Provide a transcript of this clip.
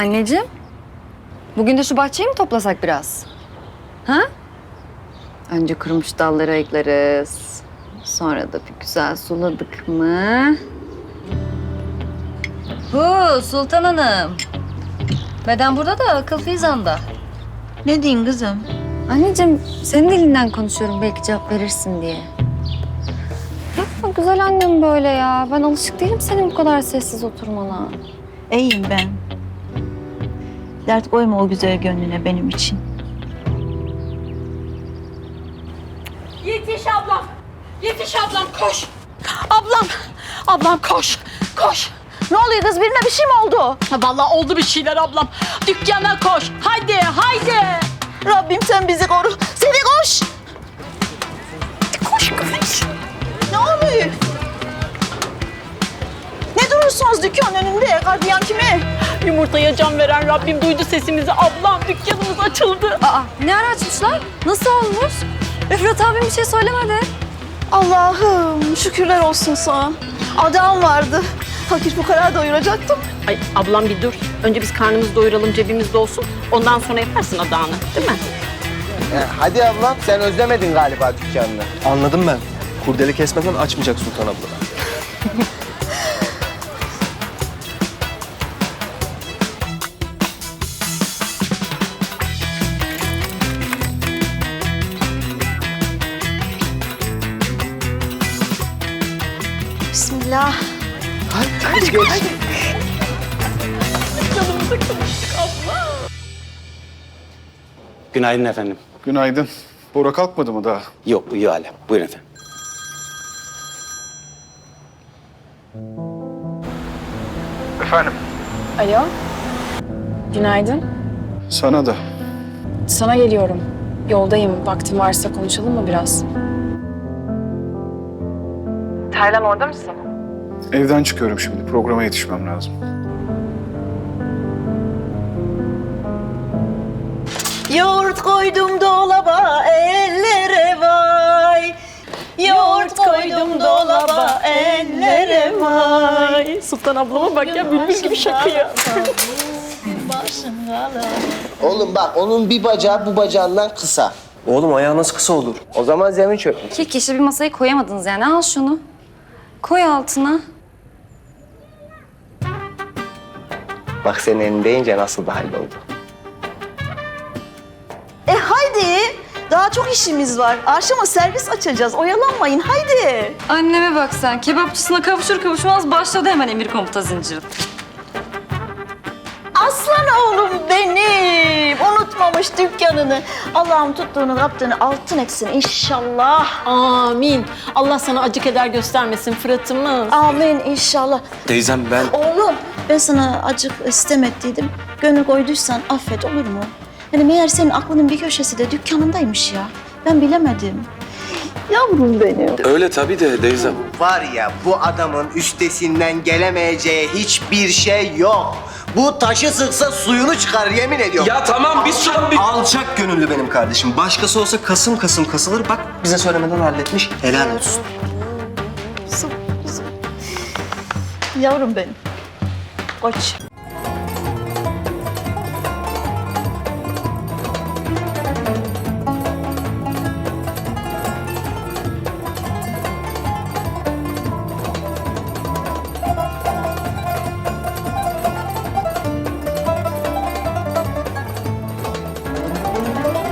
Anneciğim, bugün de şu bahçeyi mi toplasak biraz? Ha? Önce kurumuş dalları ayıklarız. Sonra da bir güzel suladık mı? Hu Sultan Hanım. Beden burada da akıl Fizan'da. Ne diyeyim kızım? Anneciğim senin dilinden konuşuyorum belki cevap verirsin diye. Yapma güzel annem böyle ya. Ben alışık değilim senin bu kadar sessiz oturmana. İyiyim ben. Dert koyma o güzel gönlüne benim için. Yetiş ablam. Yetiş ablam koş. Ablam. Ablam koş. Koş. Ne oluyor kız? Birine bir şey mi oldu? Ha, Vallahi oldu bir şeyler ablam. Dükkana koş. Haydi haydi. Rabbim sen bizi koru. Seni koş. Durursunuz dükkanın önünde? Gardiyan kimi? Yumurtaya can veren Rabbim duydu sesimizi. Ablam dükkanımız açıldı. Aa ne ara açmışlar? Nasıl olmuş? Fırat abim bir şey söylemedi. Allah'ım şükürler olsun sana. Adam vardı. Fakir fukara doyuracaktım. Ay ablam bir dur. Önce biz karnımızı doyuralım cebimizde olsun. Ondan sonra yaparsın adağını değil mi? Ya hadi ablam sen özlemedin galiba dükkanını. Anladım ben. Kurdele kesmeden açmayacak Sultan abla. Bismillah. Hadi geç. Günaydın efendim. Günaydın. Bora kalkmadı mı daha? Yok uyuyor hala. Buyurun efendim. Efendim? Alo. Günaydın. Sana da. Sana geliyorum. Yoldayım. Vaktin varsa konuşalım mı biraz? Taylan orada mısın? Evden çıkıyorum şimdi. Programa yetişmem lazım. Yoğurt koydum dolaba ellere vay. Yoğurt koydum dolaba ellere vay. Sultan ablama bak ya bülbül gibi şakıyor. Oğlum bak onun bir bacağı bu bacağından kısa. Oğlum ayağı nasıl kısa olur? O zaman zemin çökmüş. İki kişi bir masayı koyamadınız yani. Al şunu. Koy altına. Bak senin elindeyince nasıl da halloldu. E haydi. Daha çok işimiz var. Akşama servis açacağız. Oyalanmayın haydi. Anneme bak sen. Kebapçısına kavuşur kavuşmaz başladı hemen emir komuta zinciri. Aslan. Unutmamış dükkanını. Allah'ım tuttuğunu kaptığını altın etsin inşallah. Amin. Allah sana acık eder göstermesin Fırat'ımız. Amin inşallah. Teyzem ben... Oğlum ben sana acık istem ettiydim. Gönül koyduysan affet olur mu? Yani meğer senin aklının bir köşesi de dükkanındaymış ya. Ben bilemedim. Yavrum benim. Öyle tabii de teyzem. Var ya bu adamın üstesinden gelemeyeceği hiçbir şey yok. Bu taşı sıksa suyunu çıkar yemin ediyorum. Ya tamam biz şu an bir... Alçak gönüllü benim kardeşim. Başkası olsa kasım kasım kasılır. Bak bize söylemeden halletmiş. Helal olsun. Yavrum benim. Koç.